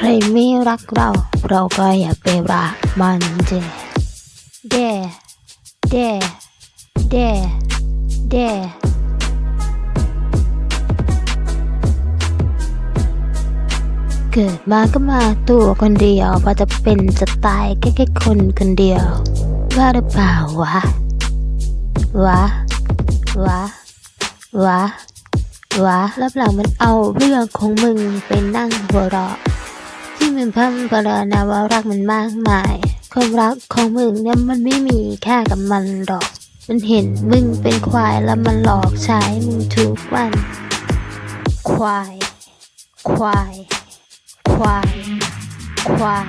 ใครไม่รักเรา เราก็อย่าไปรักมันเจเดเดเดเดเกิดมาก็มาตัวคนเดียวพอจะเป็นจะตายแค่แค่คนคนเดียว ว่าหรือเปล่าวะ วะ วะ วะ วะรับหลังมันเอาเรื่องของมึงไปนั่งหัวเราะ มึงพัมพรณาว่ารักมันมากมาย ความรักของมึงเนี่ยมันไม่มีแค่กับมันหรอก มันเห็นมึงเป็นควายแล้วมันหลอกใช้มึงทุกวัน ควาย ควาย ควาย ควาย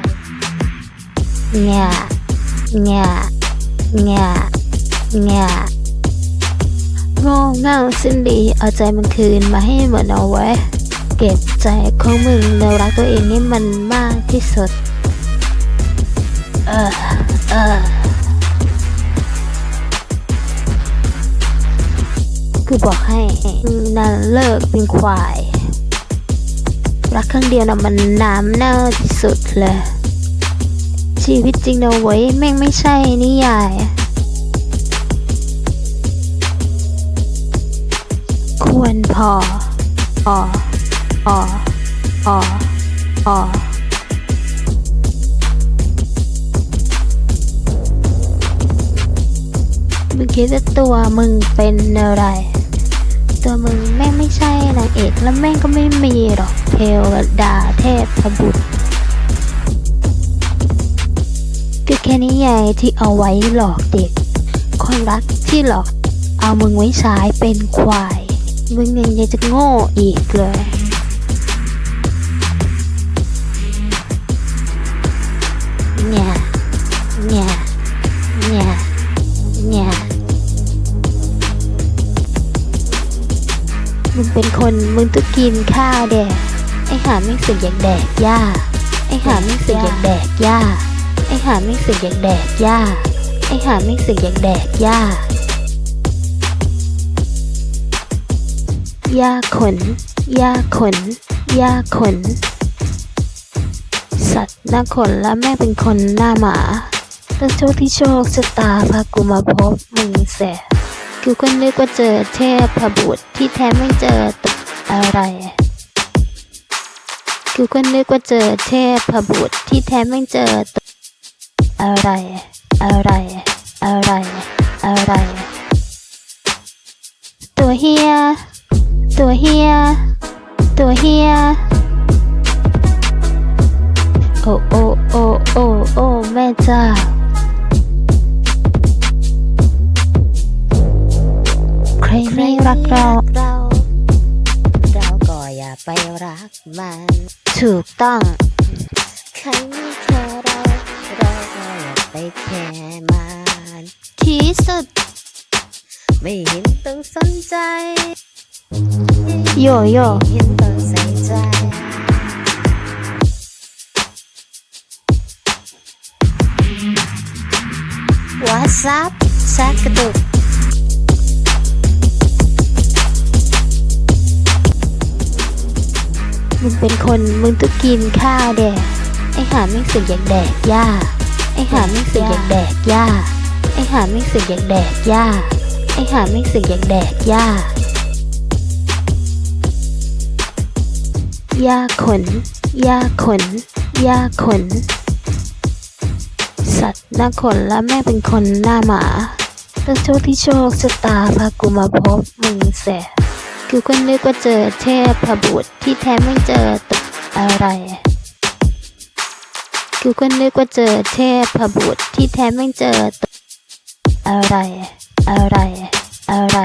แง่แง่แง่แง่โง่เง่าสิ้นดีเอาใจมันคืนมาให้หมดเอาไว้ เก็บ ใจของมึงแล้วรักตัวเองให้มันมากที่สุด เออ เออกูบอกให้มึงนั่นเลิกเป็นควาย รักครั้งเดียวนะมันน้ำเน่าที่สุดเลย ชีวิตจริงนะเว้ยแม่งไม่ใช่นิยายควรพอ ออ ออออมึงคิดว่าตัวมึงเป็นอะไร ตัวมึงแม่งไม่ใช่นางเอกแล้วแม่งก็ไม่มีหรอกเทวดาเทพบุตรก็แค่นิยายที่เอาไว้หลอกเด็กคนรักที่หลอกเอามึงไว้ใช้เป็นควาย มึงยังจะโง่อีกเลย เป็นคนมึงต้องกินข้าวแดกไอหาไม่สึกอยากแดกหญ้าไอหาไม่สึกอยากแดกหญ้าไอหาไม่สึกอยากแดกหญ้าไอหาไม่สึกอยากแดกหญ้าหญ้าขนหญ้าขนหญ้าขน สัตว์หน้าขนและแม่เป็นคนหน้าหมาแล้วโชคที่โชคชะตาพากูมาพบมึงแส กูก็นึกว่าเจอเทพบุตรที่แท้ไม่เจอตอะไรกูก็นึกว่าเจอเทพบุตรที่แท้ไม่เจอตอะไร อะไร อะไร อะไร ตัวเฮีย ตัวเฮีย ตัวเฮีย โอ้โอ้โอ้โอ้โอ้แม่เจ้า ไม่รักเราเรา เราก็อย่าไปรักมัน ถูกต้อง ใครไม่แค่เรา เราก็อย่าไปแค่มันที่สุด ไม่เห็นต้องสนใจ โยโย่ไม่เห็นต้องใส่ใจวาซับชักกระตุก มึงเป็นคนมึงต้องกินข้าวแดกไอหาไม่สึกอยากแดกหญ้าไอหาไม่สึกอยากแดกหญ้าไอหาไม่สึกอยากแดกหญ้าไอหาไม่สึกอยากแดกหญ้าหญ้าขนหญ้าขนหญ้าขน สัตว์หน้าขนและแม่เป็นคนหน้าหมาแล้วโชคที่โชคชะตาพากูมาพบมึงแส กูก็นึกว่าเจอเทพบุตรที่แท้ไม่เจอตอะไรกูก็นึกว่าเจอเทพบุตรที่แท้ไม่เจอตอะไร อะไร อะไร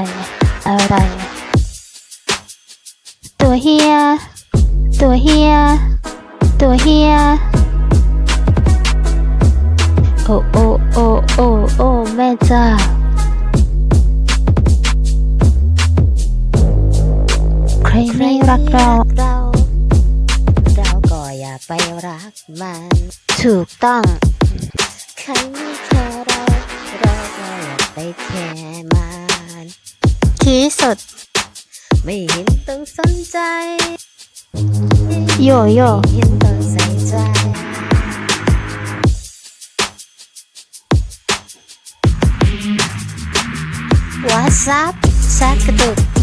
อะไร ตัวเฮีย ตัวเฮีย ตัวเฮีย โอโอโอโอโอแม่เจ้า ใครไม่รักเราเราก็อย่าไปรักมัน ถูกต้อง ใครไม่แคร์เราเราก็อย่าไปแคร์มันคีสดไม่เห็นต้องสนใจ โยโย่เห็นต้องใส่ใจว h a t s แซกกรดุก